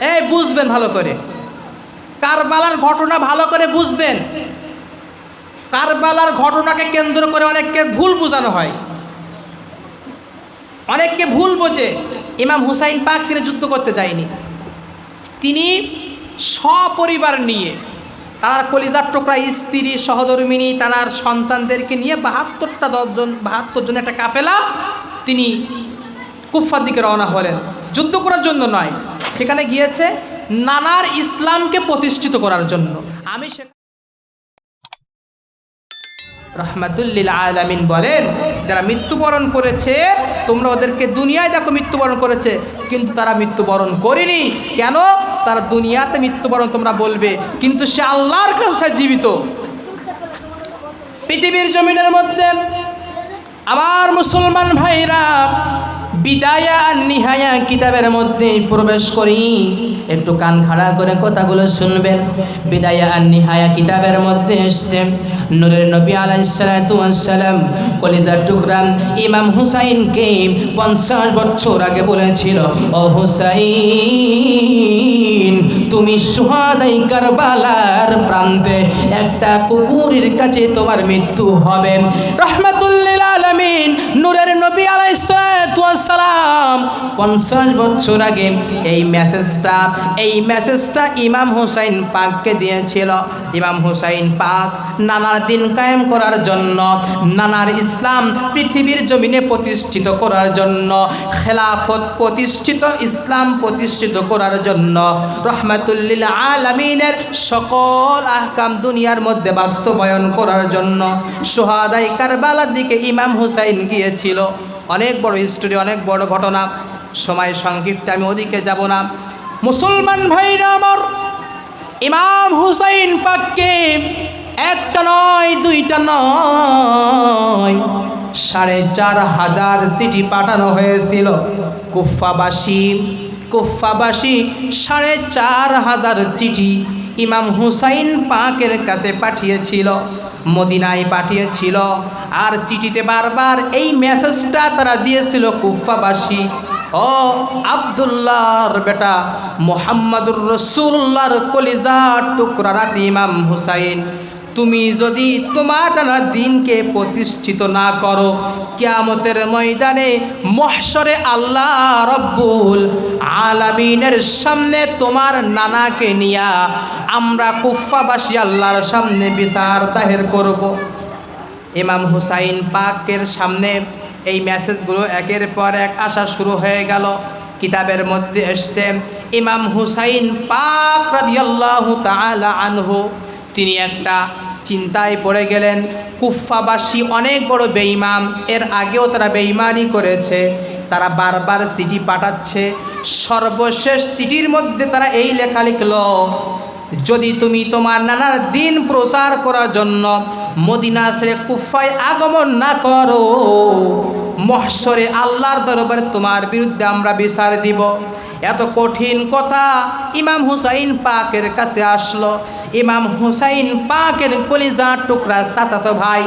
এই, বুঝবেন ভালো করে। কারবালার ঘটনা ভালো করে বুঝবেন। কারবালার ঘটনাকে কেন্দ্র করে অনেককে ভুল বোঝানো হয়। অনেককে ভুল বোঝে। ইমাম হুসাইন পাক তিনি যুদ্ধ করতে যায়নি। তিনি সপরিবার নিয়ে তার কলিজার টোকরা স্ত্রী, সহধর্মিনী, তার সন্তানদেরকে নিয়ে বাহাত্তরটা দশজন, বাহাত্তর জন একটা কাফেলা তিনি কুফার দিকে রওনা হলেন। যুদ্ধ করার জন্য নয় সেখানে গিয়েছে নানার ইসলামকে প্রতিষ্ঠিত করার জন্য। আমি সে রহমাতুল্লিল আলামিন বলেন, যারা মৃত্যুবরণ করেছে, তোমরা ওদেরকে দুনিয়ায় দেখো মৃত্যুবরণ করেছে, কিন্তু তারা মৃত্যুবরণ করেনি। কেন? তারা দুনিয়াতে মৃত্যুবরণ তোমরা বলবে, কিন্তু সে আল্লাহর কাছে জীবিত। পৃথিবীর জমিনের মধ্যে আমার মুসলমান ভাইরা বিদায়া আর নিহায়া কিতাবের মধ্যে প্রবেশ করি। একটু কান খাড়া করে কথাগুলো শুনবেন। বিদায়া আর নিহায়া কিতাবের মধ্যে এসছে। নূরের নবী আলাইসালাম কলিজার টুকরা ইমাম হুসাইনকে পঞ্চাশ বছর আগে বলেছিল, ও হুসাইন, তুমি সুহাদাই কারবালার প্রান্তে একটা কুকুরের কাছে তোমার মৃত্যু হবে। রহমাতুল্লিল আলমিন, নূরের নবী আলাইসালাম পঞ্চাশ বছর আগে এই মেসেজটা এই মেসেজটা ইমাম হুসাইন পাককে দিয়েছিল। ইমাম হুসাইন পাক নানার দিন কায়েম করার জন্য, নানার ইসলাম পৃথিবীর জমিনে প্রতিষ্ঠিত করার জন্য, খেলাফত প্রতিষ্ঠিত, ইসলাম প্রতিষ্ঠিত করার জন্য রহমাতুল্লিল আলমিনের সকল আহকাম দুনিয়ার মধ্যে বাস্তবায়ন করার জন্য, সোহাদাই কারবালার দিকে ইমাম হুসাইন গিয়েছিল। অনেক বড় হিস্টোরি অনেক বড় ঘটনা। সময় সংক্ষিপ্তে আমি ওদিকে যাব না। মুসলমান ভাইরা আমার, ইমাম হুসাইন পাককে একটা নয়, দুইটা নয়। সাড়ে চার হাজার সিটি পাঠানো হয়েছিল। কুফাবাসী কুফাবাসী সাড়ে চার হাজার চিঠি ইমাম হুসাইন পাকের কাছে পাঠিয়েছিল, মদিনায় পাঠিয়েছিল। আর চিঠিতে বারবার এই মেসেজটা তারা দিয়েছিল কুফাবাসী ও আবদুল্লাহর বেটা, মোহাম্মদুর রসুল্লাহর কলিজার টুকরা ইমাম হুসাইন তুমি যদি তোমার টানা দিনকে প্রতিষ্ঠিত না করো, কিয়ামতের ময়দানে মহসরে আল্লাহ রব্বুল আলামিনের সামনে তোমার নানাকে নিয়া আমরা কুফাবাসী আল্লাহর সামনে বিচার তাহের করব। ইমাম হুসাইন পাকের সামনে এই মেসেজগুলো একের পর এক আসা শুরু হয়ে গেল। কিতাবের মধ্যে এসছে, ইমাম হুসাইন পাক রাদিয়াল্লাহু তাআলা আনহু, তিনি একটা চিন্তায় পড়ে গেলেন। কুফাবাসী অনেক বড় বেঈমান। এর আগেও তারা বেঈমানি করেছে। তারা বারবার চিঠি পাঠাচ্ছে। সর্বশেষ চিঠির মধ্যে তারা এই লেখা লিখলো, যদি তুমি তোমার নানার দিন প্রচার করার জন্য মদিনা ছেড়ে কুফায় আগমন না করো মহসরে আল্লাহর দরবারে তোমার বিরুদ্ধে আমরা বিচার দিব। এত কঠিন কথা ইমাম হুসাইন পাকের কাছে আসলো। ইমাম হুসাইন পাকের কলিজার টুকরা চাচাতো ভাই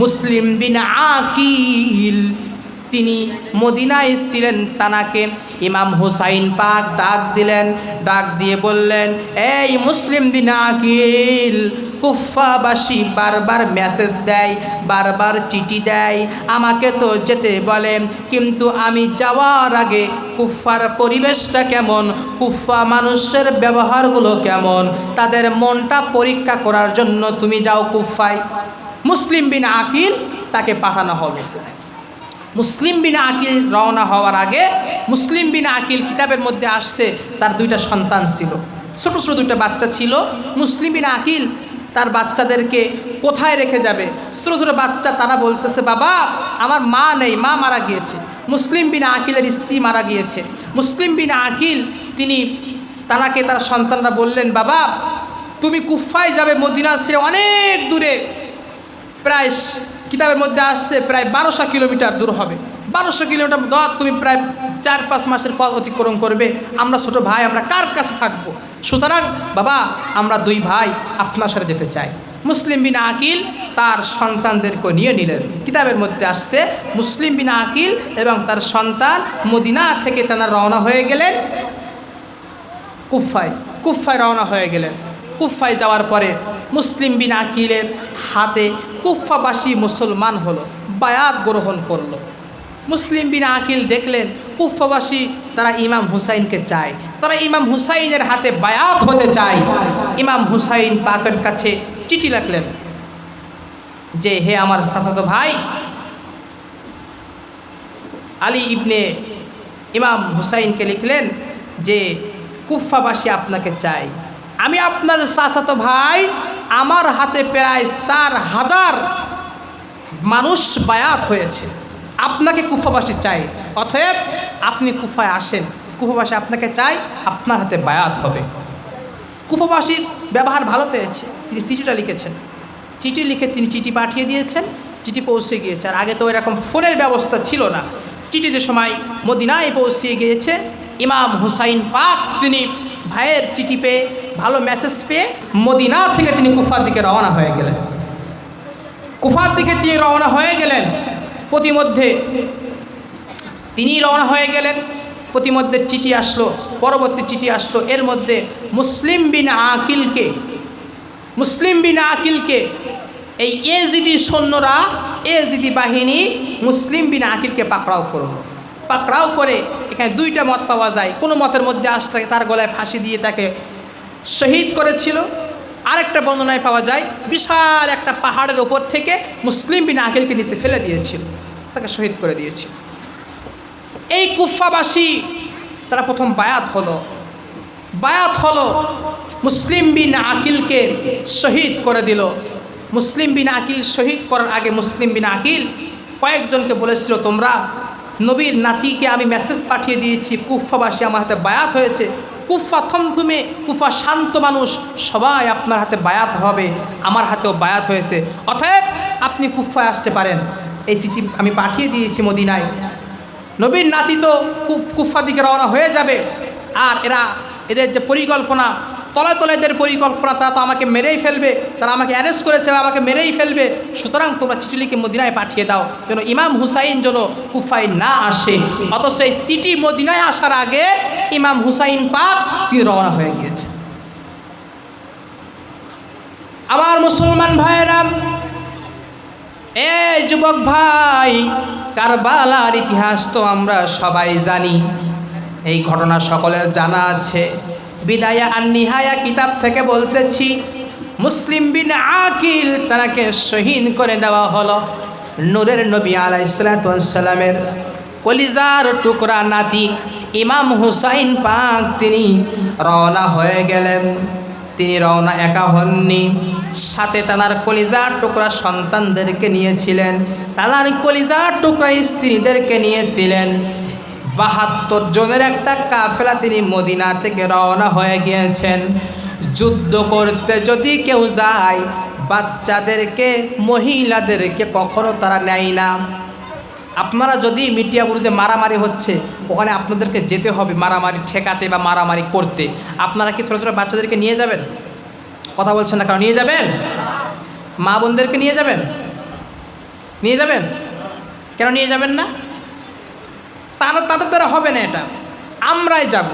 মুসলিম বিন আকিল, তিনি মদিনায় ছিলেন তানাকে। ইমাম হুসাইন পাক ডাক দিলেন, ডাক দিয়ে বললেন, এই মুসলিম বিন আকিল কুফাবাসী বারবার মেসেজ দেয়, বারবার চিঠি দেয়। আমাকে তো যেতে বলে, কিন্তু আমি যাওয়ার আগে কুফার পরিবেশটা কেমন? কুফা মানুষের ব্যবহারগুলো কেমন? তাদের মনটা পরীক্ষা করার জন্য তুমি যাও কুফায় মুসলিম বিন আকিল তাকে পাঠানো হবে। মুসলিম বিন আকিল রওনা হওয়ার আগে মুসলিম বিন আকিল কিতাবের মধ্যে আসছে, তার দুইটা সন্তান ছিল। ছোট ছোট দুইটা বাচ্চা ছিল। মুসলিম বিন আকিল তার বাচ্চাদেরকে কোথায় রেখে যাবে? ছোটো ছোটো বাচ্চা তারা বলতেছে, বাবা, আমার মা নেই, মা মারা গিয়েছে। মুসলিম বিন আকিলের স্ত্রী মারা গিয়েছে। মুসলিম বিন আকিল, তিনি তানাকে তার সন্তানরা বললেন, বাবা, তুমি কুফায় যাবে মদিনা ছেড়ে অনেক দূরে। প্রায় কিতাবের মধ্যে আসছে, প্রায় বারোশো কিলোমিটার দূর হবে। বারোশো কিলোমিটার দর তুমি প্রায় চার, পাঁচ মাসের পথ অতিক্রম করবে। আমরা ছোট ভাই, আমরা কার কাছে থাকব? সুতরাং, বাবা, আমরা দুই ভাই আপনার সাথে যেতে চাই। মুসলিম বিন আকিল তার সন্তানদেরকে নিয়ে নিলেন। কিতাবের মধ্যে আসছে, মুসলিম বিন আকিল এবং তার সন্তান মদিনা থেকে তেনার রওনা হয়ে গেলেন। কুফায় কুফায় রওনা হয়ে গেলেন। কুফায় যাওয়ার পরে মুসলিম বিন আকিলের হাতে কুফাবাসী মুসলমান হলো, বায়াত গ্রহণ করল। মুসলিম বিন আকিল দেখলেন কুফাবাসী তারা ইমাম হুসাইনকে চায়। তারা ইমাম হুসাইনের হাতে বায়াত হতে চায়। ইমাম হুসাইন পাকের কাছে চিঠি লাগলেন যে হে আমার সাসাতো ভাই, আলী ইবনে ইমাম হুসাইনকে লিখলেন যে কুফাবাসী আপনাকে চাই। আমি আপনার চাচাতো ভাই, আমার হাতে প্রায় চার হাজার মানুষ বায়াত হয়েছে। আপনাকে কুফাবাসী চাই অতএব আপনি কুফায় আসেন। কুফাবাসী আপনাকে চাই আপনার হাতে বায়াত হবে। কুফাবাসীর ব্যবহার ভালো পেয়েছে। তিনি চিঠিটা লিখেছেন। চিঠি লিখে তিনি চিঠি পাঠিয়ে দিয়েছেন। চিঠি পৌঁছে গিয়েছে। আর আগে তো এরকম ফোনের ব্যবস্থা ছিল না। চিঠিতে সময় মদিনায় পৌঁছিয়ে গিয়েছে, ইমাম হুসাইন পাক তিনি ভাইয়ের চিঠি পেয়ে, ভালো মেসেজ পেয়ে মদিনা থেকে তিনি কুফার দিকে রওনা হয়ে গেলেন। কুফার দিকে তিনি রওনা হয়ে গেলেন। প্রতিমধ্যে তিনি রওনা হয়ে গেলেন, প্রতিমধ্যে চিঠি আসলো, পরবর্তী চিঠি আসলো, এর মধ্যে মুসলিম বিন আকিলকে, মুসলিম বিন আকিলকে, এই এজিদি সৈন্যরা এজিদি বাহিনী মুসলিম বিন আকিলকে পাকড়াও করল। পাকড়াও করে এখানে দুইটা মত পাওয়া যায়। কোনো মতের মধ্যে আস থাকে তার গলায় ফাঁসি দিয়ে তাকে শহীদ করেছিল। আরেকটা বর্ণনায় পাওয়া যায়, বিশাল একটা পাহাড়ের ওপর থেকে মুসলিম বিন আকিলকে নিচে ফেলে দিয়েছিল। তাকে শহীদ করে দিয়েছিল এই কুফাবাসী তারা প্রথম বায়াত হলো। বায়াত হলো, মুসলিম বিন আকিলকে শহীদ করে দিল। মুসলিম বিন আকিল শহীদ করার আগে মুসলিম বিন আকিল কয়েকজনকে বলেছিল, তোমরা নবীর নাতিকে আমি মেসেজ পাঠিয়ে দিয়েছি কুফাবাসী আমার হাতে বায়াত হয়েছে। কুফা থমথুমে কুফা শান্ত মানুষ, সবাই আপনার হাতে বায়াত হবে, আমার হাতেও বায়াত হয়েছে। অতএব আপনি কুফায় আসতে পারেন। এই চিঠি আমি পাঠিয়ে দিয়েছি মদিনায়। নবীর নাতি তো কুফ- দিকে রওনা হয়ে যাবে। আর এরা এদের যে পরিকল্পনা তলায় তলায় এদের পরিকল্পনা, তারা তো আমাকে মেরেই ফেলবে, তারা আমাকে অ্যারেস্ট করেছে আমাকে মেরেই ফেলবে। সুতরাং তোমরা চিঠি লিখে মদিনায় পাঠিয়ে দাও, যেন ইমাম হুসাইন যেন কুফায় না আসে। অথচ এই সিটি মদিনায় আসার আগে ইমাম হুসাইন পাক তিনি রওনা হয়ে গিয়েছে। আবার মুসলমান ভাইয়েরা এই যুবক ভাই, কারবালার ইতিহাস তো আমরা সবাই জানি। এই ঘটনা সকলের জানা আছে। বিদায়া আর নিহায়া কিতাব থেকে বলতেছি, মুসলিম বিন আকিল তারাকে শহীদ করে দেওয়া হলো নূরের নবী আলাইসালামের কলিজার টুকরা নাতি ইমাম হুসাইন পাক তিনি রওনা হয়ে গেলেন। তিনি রওনা একা হননি। সাথে তানার কলিজার টুকরা সন্তানদেরকে নিয়েছিলেন। তানার কলিজার টুকরা স্ত্রীদেরকে নিয়েছিলেন। বাহাত্তর জনের একটা কাফেলা তিনি মদিনা থেকে রওনা হয়ে গিয়েছেন। যুদ্ধ করতে যদি কেউ যায়, বাচ্চাদেরকে, মহিলাদেরকে কখনো তারা নেয় না। আপনারা যদি মিডিয়া বুঝে মারামারি হচ্ছে, ওখানে আপনাদেরকে যেতে হবে মারামারি ঠেকাতে বা মারামারি করতে। আপনারা কি ছোটো ছোটো বাচ্চাদেরকে নিয়ে যাবেন? কথা বলছেন না কারণ নিয়ে যাবেন? মা বোনদেরকে নিয়ে যাবেন? নিয়ে যাবেন? কেন নিয়ে যাবেন না? তারা, তাদের দ্বারা হবে না এটা। আমরাই যাব।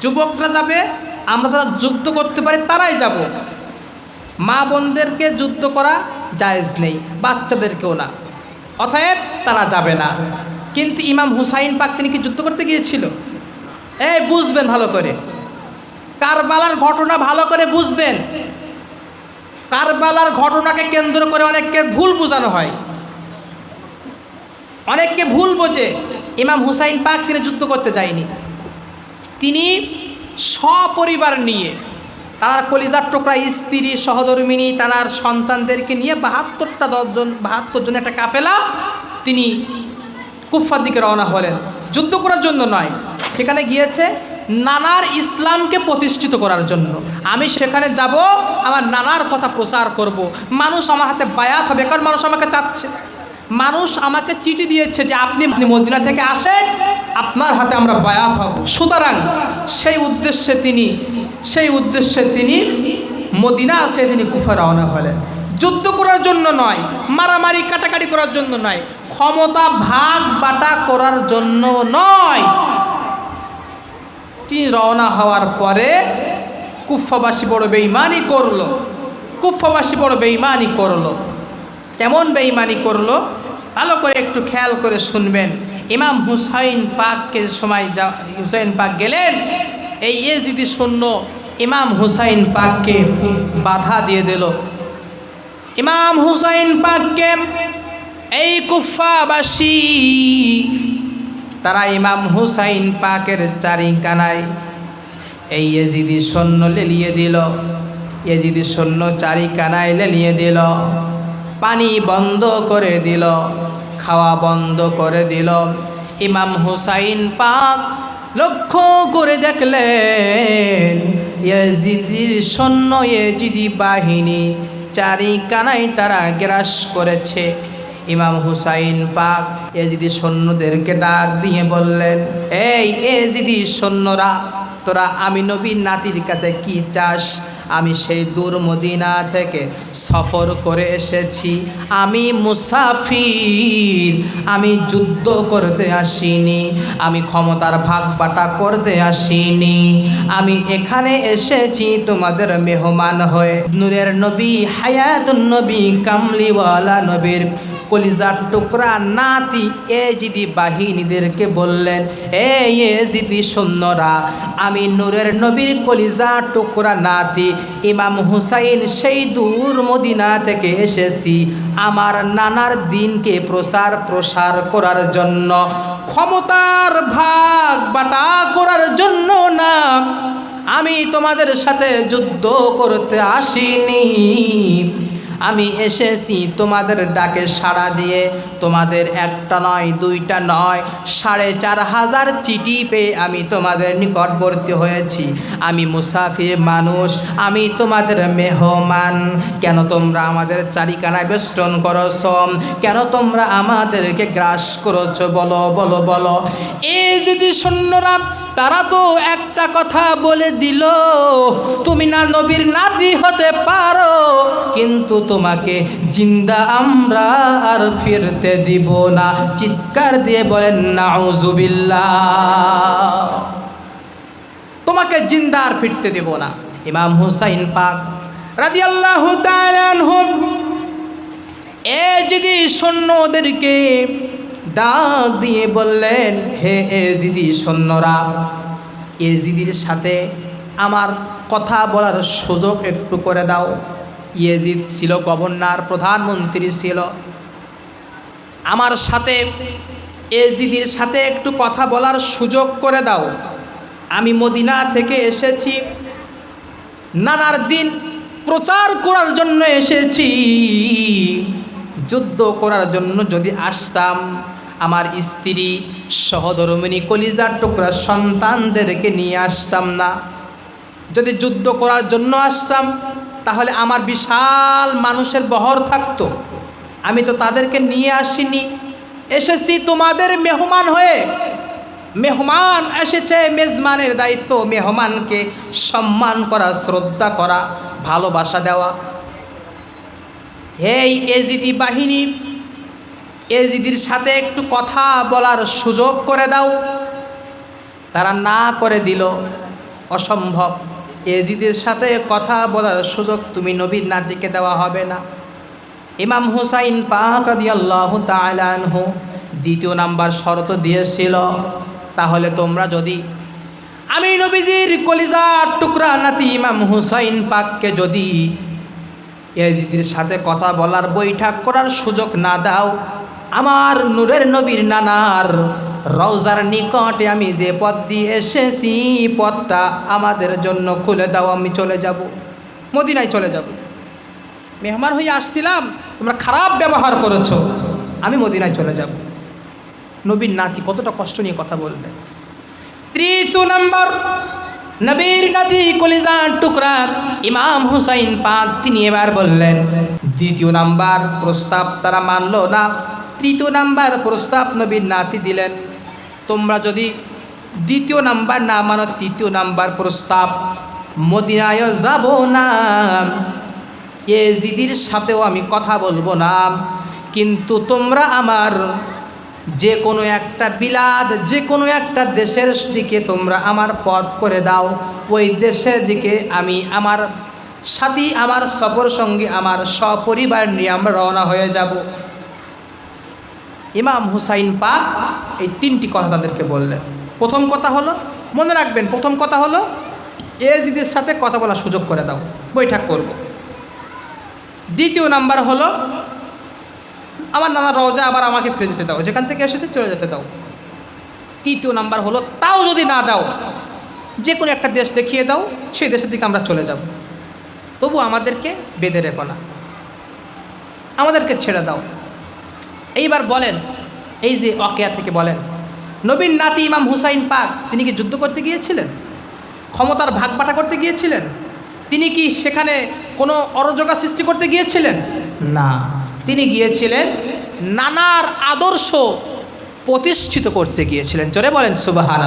যুবকরা যাবে, আমরা তারা যুদ্ধ করতে পারি, তারাই যাব। মা বোনদেরকে যুদ্ধ করা জায়েজ নেই, বাচ্চাদেরকেও না। অতএব তারা যাবে না। কিন্তু ইমাম হুসাইন পাক তিনি কি যুদ্ধ করতে গিয়েছিল? এই, বুঝবেন ভালো করে। কারবালার ঘটনা ভালো করে বুঝবেন। কারবালার ঘটনাকে কেন্দ্র করে অনেককে ভুল বোঝানো হয়। অনেককে ভুল বোঝে। ইমাম হুসাইন পাক তিনি যুদ্ধ করতে যায়নি। তিনি সপরিবার নিয়ে তার কলিজার টোকরা স্ত্রী, সহধর্মিনী, তার সন্তানদেরকে নিয়ে বাহাত্তরটা দশজন, বাহাত্তর জন একটা কাফেলা তিনি কুফার দিকে রওনা হলেন। যুদ্ধ করার জন্য নয়। সেখানে গিয়েছে নানার ইসলামকে প্রতিষ্ঠিত করার জন্য। আমি সেখানে যাব, আমার নানার কথা প্রচার করব। মানুষ আমার হাতে বায়াত হবে, কারণ মানুষ আমাকে চাচ্ছে। মানুষ আমাকে চিঠি দিয়েছে যে আপনি মদিনা থেকে আসেন, আপনার হাতে আমরা বায়াত হব। সুতরাং সেই উদ্দেশ্যে তিনি, সেই উদ্দেশ্যে তিনি মদিনা আসে, তিনি কুফা রওনা হলেন। যুদ্ধ করার জন্য নয়, মারামারি, কাটাকাটি করার জন্য নয়, ক্ষমতা ভাগ বাটা করার জন্য নয়। তিনি রওনা হওয়ার পরে কুফাবাসী বড় বেইমানি করল। কুফাবাসী বড় বেইমানি করল। কেমন বেইমানি করল? ভালো করে একটু খেয়াল করে শুনবেন। ইমাম হুসাইন পাককে সময় যা, হুসাইন পাক গেলেন, এই ইয়েজিদি শূন্য ইমাম হুসাইন পাককে বাধা দিয়ে দিল। ইমাম হুসাইন পাককে, এই কুফাবাসী তারা ইমাম হুসাইন পাকের চারি কানায় এই এজিদি সৈন্য লেলিয়ে দিল। এজিদি সৈন্য চারি কানায় লেলিয়ে দিল। পানি বন্ধ করে দিল। খাওয়া বন্ধ করে দিল। ইমাম হুসাইন পাক লক্ষ্য করে দেখলেন, ইয়েজিদির সৈন্য, ইয়েজিদি বাহিনী চারি কানায় তারা গ্রাস করেছে। ইমাম হুসাইন পাক এজিদি সৈন্যদেরকে ডাক দিয়ে বললেন, এই এজিদি সৈন্যরা, তোরা আমি নবীর নাতির কাছে কি চাস? আমি সেই দূর মদিনা থেকে সফর করে এসেছি। আমি মুসাফির, আমি যুদ্ধ করতে আসিনি। আমি ক্ষমতার ভাগ বাটা করতে আসিনি। আমি এখানে এসেছি তোমাদের মেহমান হয়ে। নূরের নবী, হায়াতুন নবী, কামলিওয়ালা নবীর কলিজার টুকরা নাতি এ জিদি বাহিনীদেরকে বললেন, এ এ জিদি সৈন্যরা, আমি নূরের নবীর কলিজা টুকরা নাতি ইমাম হুসাইন সেই দূর মদিনা থেকে এসেছি। আমার নানার দিনকে প্রসার প্রসার করার জন্য, ক্ষমতার ভাগ বাটা করার জন্য না, আমি তোমাদের সাথে যুদ্ধ করতে আসিনি। আমি এসেছি তোমাদের ডাকে সাড়া দিয়ে। তোমাদের একটা নয়, দুইটা নয়, সাড়ে চার হাজার চিঠি পেয়ে আমি তোমাদের নিকটবর্তী হয়েছি। আমি মুসাফির মানুষ, আমি তোমাদের মেহমান। কেন তোমরা আমাদের চারিকানায় বেষ্টন করছ? কেন তোমরা আমাদেরকে গ্রাস করছ? বলো বলো বলো। এই যদি সৈন্যরা তারা তো একটা কথা বলে দিল, তুমি না নবীর নাতি হতে পারো, কিন্তু তোমাকে জিন্দা আমরা আর ফিরতে দিব না। চিৎকার দিয়ে বলেন, নাউজুবিল্লাহ। তোমাকে জিন্দা আর ফিরতে দেব না। ইমাম হুসাইন পাক তাআলা আনহু এ যদি সৈন্যদেরকে ডাক দিয়ে বললেন, হে এ জিদি সৈন্যরা এ জিদির সাথে আমার কথা বলার সুযোগ একটু করে দাও। ইয়েজিদ ছিল গভর্নর, প্রধানমন্ত্রী ছিল। আমার সাথে, এজিদির সাথে একটু কথা বলার সুযোগ করে দাও। আমি মদিনা থেকে এসেছি, নানার দিন প্রচার করার জন্য এসেছি। যুদ্ধ করার জন্য যদি আসতাম আমার স্ত্রী সহধর্মিনী কলিজার টুকরা সন্তানদেরকে নিয়ে আসতাম না। যদি যুদ্ধ করার জন্য আসতাম, তাহলে আমার বিশাল মানুষের বহর থাকতো। আমি তো তাদেরকে নিয়ে আসিনি। এসেছি তোমাদের মেহমান হয়ে। মেহমান এসেছে মেজমানের দায়িত্ব, মেহমানকে সম্মান করা, শ্রদ্ধা করা, ভালোবাসা দেওয়া। এই এজিদি বাহিনী এজিদির সাথে একটু কথা বলার সুযোগ করে দাও। তারা না করে দিল, অসম্ভব। এজিদের সাথে কথা বলার সুযোগ তুমি নবীর নাতিকে দেওয়া হবে না। ইমাম হুসাইন পাক রাদিয়াল্লাহ তালানহু দ্বিতীয় নাম্বার শর্ত দিয়েছিল, তাহলে তোমরা যদি আমি নবীজির কলিজার টুকরা নাতি ইমাম হুসাইন পাককে যদি এজিদের সাথে কথা বলার বৈঠক করার সুযোগ না দাও আমার নূরের নবীর নানার রওজার নিকটে আমি যে পথ দিয়ে এসেছি পথটা আমাদের জন্য খুলে দাও, আমি চলে যাব। মদিনায় চলে যাব। মেহমান হয়ে আসছিলাম, তোমরা খারাপ ব্যবহার করেছ, আমি মদিনায় চলে যাব। নবীর নাতি কতটা কষ্ট নিয়ে কথা বলবে তৃতীয় নম্বর, নবীর নাতি কলিজার টুকরা, ইমাম হুসাইন পাক, তিনি এবার বললেন, দ্বিতীয় নাম্বার, প্রস্তাব তারা মানলো না। তৃতীয় নাম্বার প্রস্তাব নবীর নাতি দিলেন। তোমরা যদি দ্বিতীয় নাম্বার না মানো, তৃতীয় নাম্বার প্রস্তাব, মদিনায় যাব না। এজিদির সাথেও আমি কথা বলব না। কিন্তু তোমরা আমার যে কোনো একটা বিলাদ যে কোনো একটা দেশের দিকে তোমরা আমার পথ করে দাও। ওই দেশের দিকে আমি আমার সাথী, আমার সফর সঙ্গে আমার সপরিবার নিয়ে আমরা রওনা হয়ে যাব। ইমাম হুসাইন পাক এই তিনটি কথা তাদেরকে বললেন। প্রথম কথা হলো, মনে রাখবেন, প্রথম কথা হলো, এজিদের সাথে কথা বলার সুযোগ করে দাও, বৈঠক করব। দ্বিতীয় নাম্বার হলো, আমার নানা রওজা আবার আমাকে ফিরে যেতে দাও, যেখান থেকে এসেছে চলে যেতে দাও। তৃতীয় নাম্বার হলো, তাও যদি না দাও যে কোনো একটা দেশ দেখিয়ে দাও, সেই দেশের দিকে আমরা চলে যাব। তবু আমাদেরকে বেঁধে রেখো না। আমাদেরকে ছেড়ে দাও। এইবার বলেন, এই যে অকেয়া থেকে বলেন নবীন নাতি ইমাম হুসাইন পাক, তিনি কি যুদ্ধ করতে গিয়েছিলেন? ক্ষমতার ভাগ বাটা করতে গিয়েছিলেন? তিনি কি সেখানে কোনো অরজগা সৃষ্টি করতে গিয়েছিলেন? না। তিনি গিয়েছিলেন নানার আদর্শ প্রতিষ্ঠিত করতে গিয়েছিলেন। জোরে বলেন সুবাহান